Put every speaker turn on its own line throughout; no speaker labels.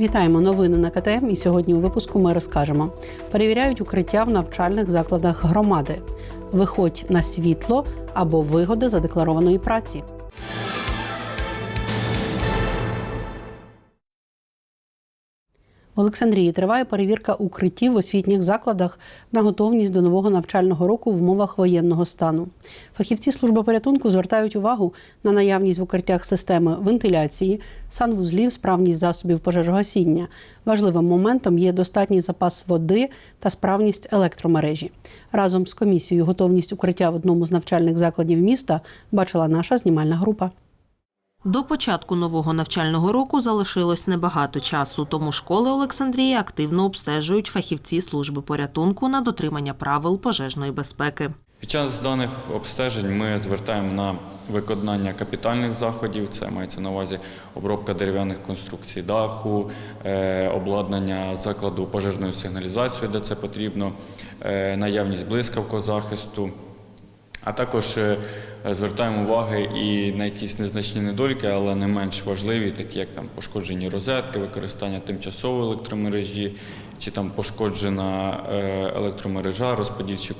Вітаємо новини на КТМ. І сьогодні у випуску ми розкажемо: перевіряють укриття в навчальних закладах громади. Виходь на світло або вигоди задекларованої праці. В Олександрії триває перевірка укриттів в освітніх закладах на готовність до нового навчального року в умовах воєнного стану. Фахівці служби порятунку звертають увагу на наявність в укриттях системи вентиляції, санвузлів, справність засобів пожежогасіння. Важливим моментом є достатній запас води та справність електромережі. Разом з комісією готовність укриття в одному з навчальних закладів міста бачила наша знімальна група.
До початку нового навчального року залишилось небагато часу, тому школи Олександрії активно обстежують фахівці служби порятунку на дотримання правил пожежної безпеки.
Під час даних обстежень ми звертаємо на виконання капітальних заходів. Це мається на увазі обробка дерев'яних конструкцій даху, е, обладнання закладу пожежною сигналізацією, де це потрібно, е, наявність блискавкового захисту. А також е, звертаємо уваги і на якісь незначні недоліки, але не менш важливі, такі як там пошкоджені розетки, використання тимчасової електромережі, чи там пошкоджена е, електромережа, розподільчі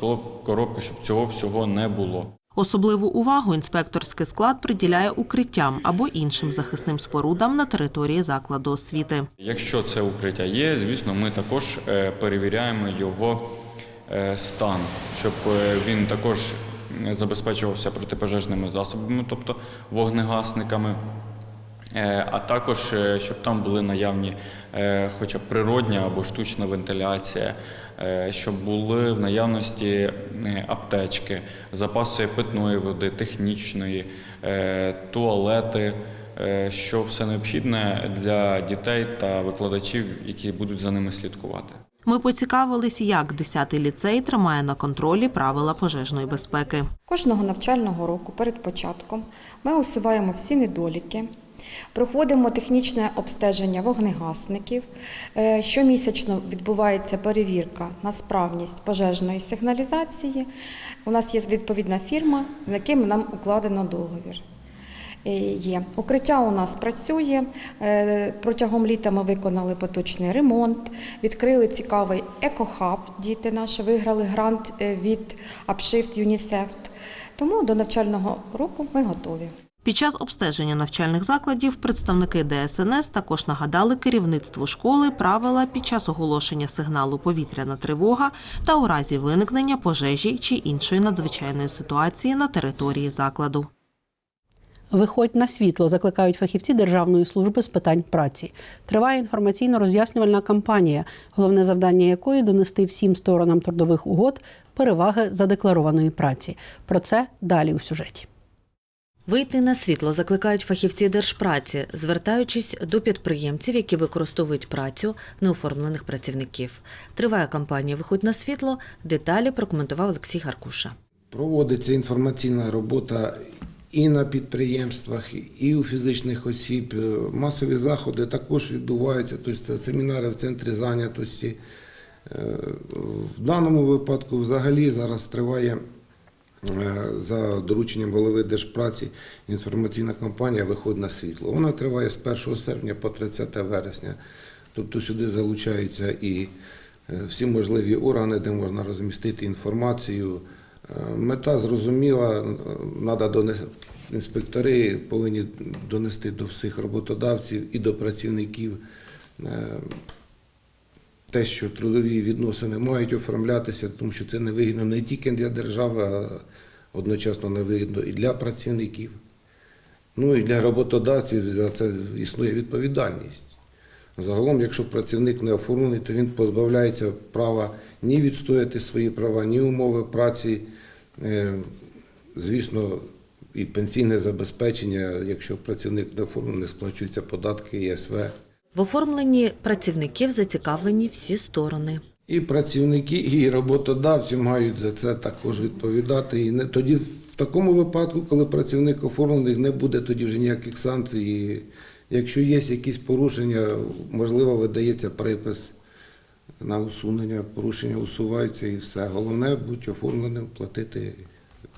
коробки, щоб цього всього не було.
Особливу увагу інспекторський склад приділяє укриттям або іншим захисним спорудам на території закладу освіти.
Якщо це укриття є, звісно, ми також е, перевіряємо його стан, щоб він також забезпечувався протипожежними засобами, тобто вогнегасниками. Е, А також е, щоб там були наявні е, хоча б природня або штучна вентиляція, щоб були в наявності аптечки, запаси питної води, технічної, туалети, що все необхідне для дітей та викладачів, які будуть за ними слідкувати.
Ми поцікавились, як 10-й ліцей тримає на контролі правила пожежної безпеки.
Кожного навчального року перед початком ми усуваємо всі недоліки, проходимо технічне обстеження вогнегасників. Е, Щомісячно відбувається перевірка на справність пожежної сигналізації. У нас є відповідна фірма, з яким нам укладено договір. Е, Є укриття у нас працює. Е, Протягом літа ми виконали поточний ремонт, відкрили цікавий екохаб. Діти наші виграли грант е, від Upshift UNICEF. Тому до навчального року ми готові.
Під час обстеження навчальних закладів представники ДСНС також нагадали керівництву школи правила під час оголошення сигналу повітряна тривога та у разі виникнення пожежі чи іншої надзвичайної ситуації на території закладу.
Виходь на світло, закликають фахівці Державної служби з питань праці. Триває інформаційно-роз'яснювальна кампанія, головне завдання якої донести всім сторонам трудових угод переваги задекларованої праці. Про це далі у сюжеті.
Вийти на світло закликають фахівці держпраці, звертаючись до підприємців, які використовують працю неоформлених працівників. Триває кампанія Виходь на світло. Деталі прокоментував Олексій Гаркуша.
Проводиться інформаційна робота і на підприємствах, і у фізичних осіб. Е, Масові заходи також відбуваються, тобто семінари в центрі зайнятості. Е, В даному випадку взагалі зараз триває е, за дорученням голови Держпраці інформаційна кампанія Виходь на світло. Вона триває з 1 серпня по 30 вересня. Тобто сюди залучаються і всі можливі органи, де можна розмістити інформацію. Мета зрозуміла, треба донести. Інспектори повинні донести до всіх роботодавців і до працівників е, те, що трудові відносини мають оформлятися, тому що це невигідно не тільки для держави, а одночасно невигідно і для працівників. Ну і для роботодавців за це існує відповідальність. Загалом, якщо працівник не оформлений, то він позбавляється права ні відстояти свої права, ні умови праці. Е, Звісно, і пенсійне забезпечення, якщо працівник не оформлений, сплачуються податки, ЄСВ.
В оформленні працівників зацікавлені всі сторони.
І працівники, і роботодавці мають за це також відповідати. І не тоді в такому випадку, коли працівник оформлений, не буде тоді вже ніяких санкцій. І якщо є якісь порушення, можливо, видається припис на усунення, порушення усуваються і все. Головне бути оформленим, платити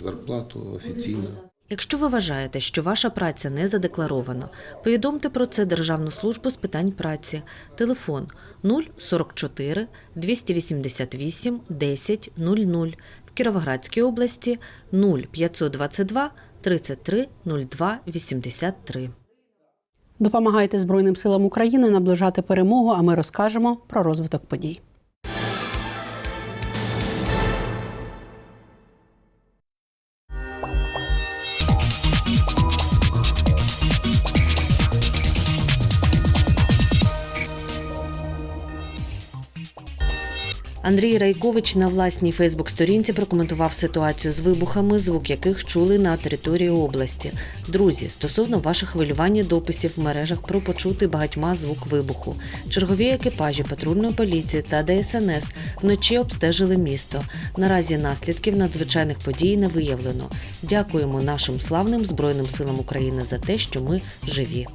зарплату офіційно.
Якщо ви вважаєте, що ваша праця не задекларована, повідомте про це Державну службу з питань праці. Телефон 044 288 10 00. В Кіровоградській області 0522 33 02 83.
Допомагайте Збройним силам України наближати перемогу, а ми розкажемо про розвиток подій.
Андрій Райкович на власній Фейсбук-сторінці прокоментував ситуацію з вибухами, звук яких чули на території області. Друзі, стосовно ваших хвилювань і дописів в мережах про почутий багатьма звук вибуху. Чергові екіпажі патрульної поліції та ДСНС вночі обстежили місто. Наразі наслідків надзвичайних подій не виявлено. Дякуємо нашим славним Збройним силам України за те, що ми живі.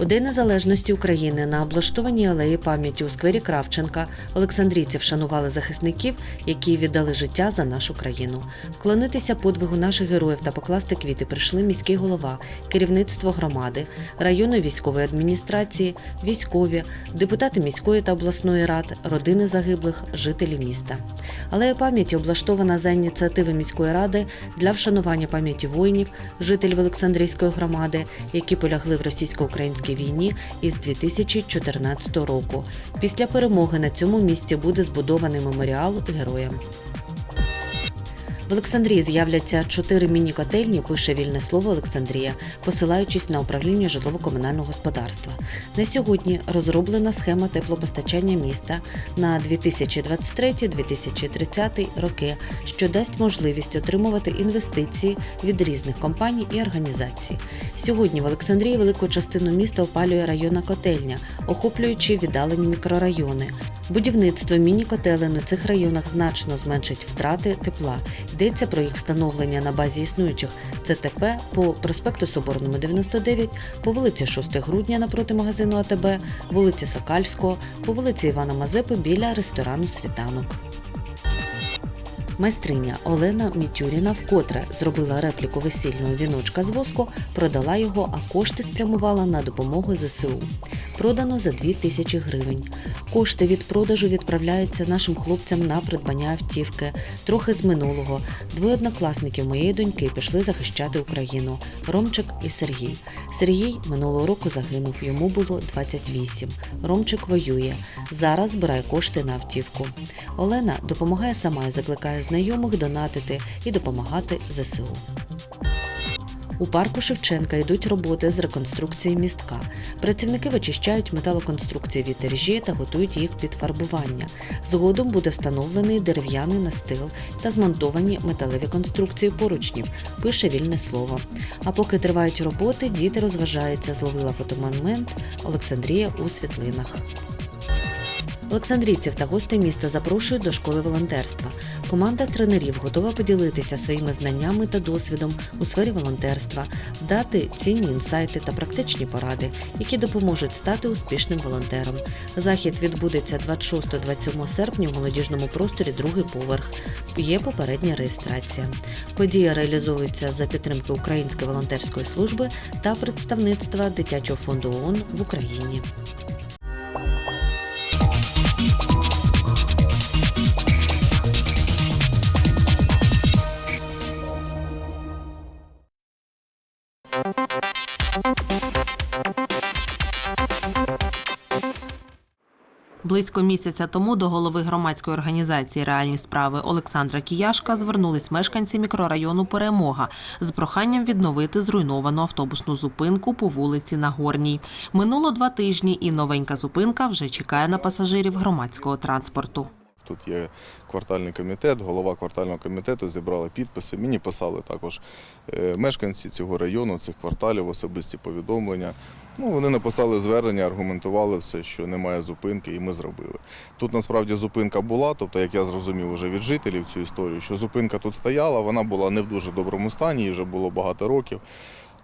У День Незалежності України на облаштованій алеї пам'яті у сквері Кравченка Олександрійці вшанували захисників, які віддали життя за нашу країну. Вклонитися подвигу наших героїв та покласти квіти прийшли міський голова, керівництво громади, районної військової адміністрації, військові, депутати міської та обласної рад, родини загиблих, жителі міста. Алея пам'яті облаштована за ініціативи міської ради для вшанування пам'яті воїнів, жителів Олександрійської громади, які полягли в російсько-українській війні із 2014 року. Після перемоги на цьому місці буде збудований меморіал героям. В Олександрії з'являться чотири міні-котельні, пише вільне слово Олександрія, посилаючись на управління житлово-комунального господарства. На сьогодні розроблена схема теплопостачання міста на 2023-2030 роки, що дасть можливість отримувати інвестиції від різних компаній і організацій. Сьогодні в Олександрії велику частину міста опалює районна котельня, охоплюючи віддалені мікрорайони. Будівництво міні-котелень у цих районах значно зменшить втрати тепла. Йдеться про їх встановлення на базі існуючих ЦТП по проспекту Соборному 99, по вулиці 6 грудня напроти магазину АТБ, вулиці Сокальського, по вулиці Івана Мазепи біля ресторану Світанок. Майстриня Олена Мітюріна вкотре зробила репліку весільного віночка з воску, продала його, а кошти спрямувала на допомогу ЗСУ. Продано за 2 тисячі гривень. Кошти від продажу відправляються нашим хлопцям на придбання автівки. Трохи з минулого. Двоє однокласників моєї доньки пішли захищати Україну Ромчик і Сергій. Сергій минулого року загинув, йому було 28. Ромчик воює. Зараз збирає кошти на автівку. Олена допомагає сама і закликає знайомих донатити і допомагати ЗСУ. У парку Шевченка йдуть роботи з реконструкції містка. Працівники вичищають металоконструкції від іржі та готують їх під фарбування. Згодом буде встановлений дерев'яний настил та змонтовані металеві конструкції поручнів, пише вільне слово. А поки тривають роботи, діти розважаються, зловила фотомомент Олександрія у світлинах. Олександрійців та гостей міста запрошують до школи волонтерства. Команда тренерів готова поділитися своїми знаннями та досвідом у сфері волонтерства, дати цінні інсайти та практичні поради, які допоможуть стати успішним волонтером. Захід відбудеться 26-27 серпня в молодіжному просторі другий поверх. Є попередня реєстрація. Подія реалізовується за підтримки Української волонтерської служби та представництва дитячого фонду ООН в Україні.
Близько місяця тому до голови громадської організації Реальні справи Олександра Кіяшка звернулись мешканці мікрорайону Перемога з проханням відновити зруйновану автобусну зупинку по вулиці Нагорній. Минуло два тижні, і новенька зупинка вже чекає на пасажирів громадського транспорту.
Тут є квартальний комітет, голова квартального комітету зібрали підписи. Мені писали також е, мешканці цього району, цих кварталів, особисті повідомлення. Ну, вони написали звернення, аргументували все, що немає зупинки, і ми зробили. Тут насправді зупинка була, тобто, як я зрозумів уже від жителів цю історію, що зупинка тут стояла, вона була не в дуже доброму стані, їй вже було багато років.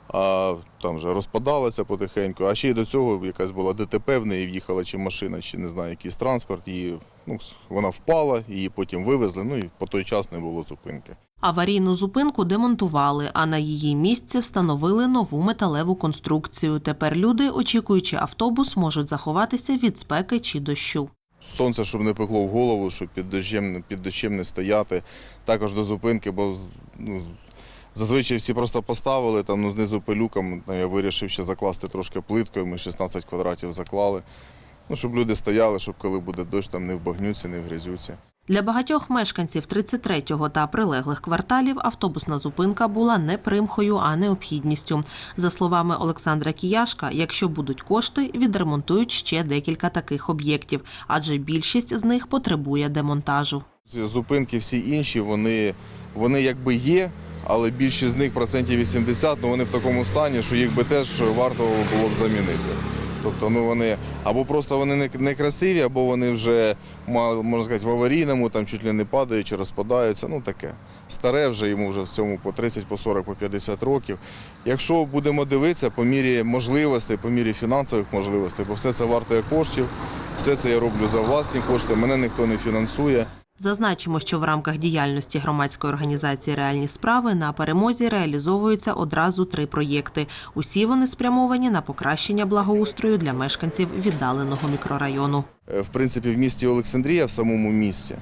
А там вже розпадалася потихеньку. А ще й до цього якась була ДТП в неї в'їхала чи машина, чи не знаю, якийсь транспорт. Її, ну, вона впала, її потім вивезли, ну і по той час не було зупинки.
Аварійну зупинку демонтували, а на її місці встановили нову металеву конструкцію. Тепер люди, очікуючи автобус, можуть заховатися від спеки чи дощу.
Сонце, щоб не пекло в голову, щоб під дощем, під дощем не стояти. Також до зупинки, бо ну, зазвичай всі просто поставили, там ну, знизу пилюком. Ну, Я вирішив ще закласти трошки плиткою, ми 16 квадратів заклали. Ну, щоб люди стояли, щоб коли буде дощ, там не вбагнються, не вгрязються.
Для багатьох мешканців 33-го та прилеглих кварталів автобусна зупинка була не примхою, а необхідністю. За словами Олександра Кіяшка, якщо будуть кошти, відремонтують ще декілька таких об'єктів, адже більшість з них потребує демонтажу.
Зупинки всі інші, вони, вони якби є, але більшість з них процентів 80, ну вони в такому стані, що їх би теж варто було б замінити. Тобто ну вони або просто вони не- некрасиві, або вони вже можна сказати в аварійному, там чуть ли не падають чи розпадаються. Ну таке. Старе вже йому вже всьому по 30, по 40, по 50 років. Якщо будемо дивитися по мірі можливостей, по мірі фінансових можливостей, бо все це вартує коштів, все це я роблю за власні кошти, мене ніхто не фінансує.
Зазначимо, що в рамках діяльності громадської організації Реальні справи на перемозі реалізовуються одразу три проєкти. Усі вони спрямовані на покращення благоустрою для мешканців віддаленого мікрорайону.
Е, в принципі, в місті Олександрія, в самому місті.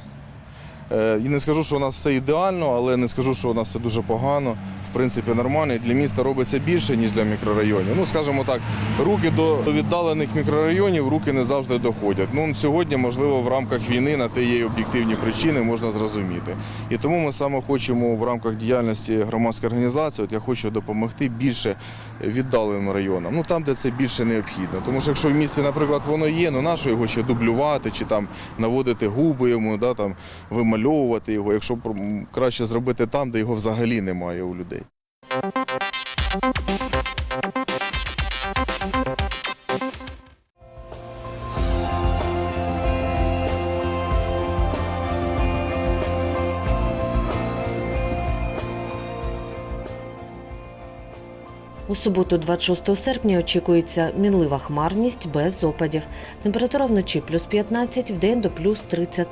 Е, І не скажу, що у нас все ідеально, але не скажу, що у нас все дуже погано. Принципі, нормально. І Для міста робиться більше, ніж для мікрорайонів. Ну, скажімо так, руки до віддалених мікрорайонів руки не завжди доходять. Ну, сьогодні, можливо, в рамках війни на те є об'єктивні причини, можна зрозуміти. І тому ми саме хочемо в рамках діяльності громадської організації, от я хочу допомогти більше віддаленим районам, ну там, де це більше необхідно. Тому що якщо в місті, наприклад, воно є, ну нащо його ще дублювати чи там наводити губи йому, да, там, вимальовувати його, якщо краще зробити там, де його взагалі немає у людей.
Música У суботу, 26 серпня, очікується мінлива хмарність без опадів. Температура вночі плюс 15, вдень до плюс 30.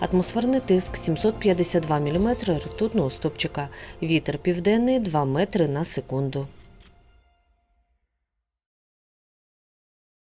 Атмосферний тиск 752 мм ртутного стопчика. Вітер південний 2 метри на секунду.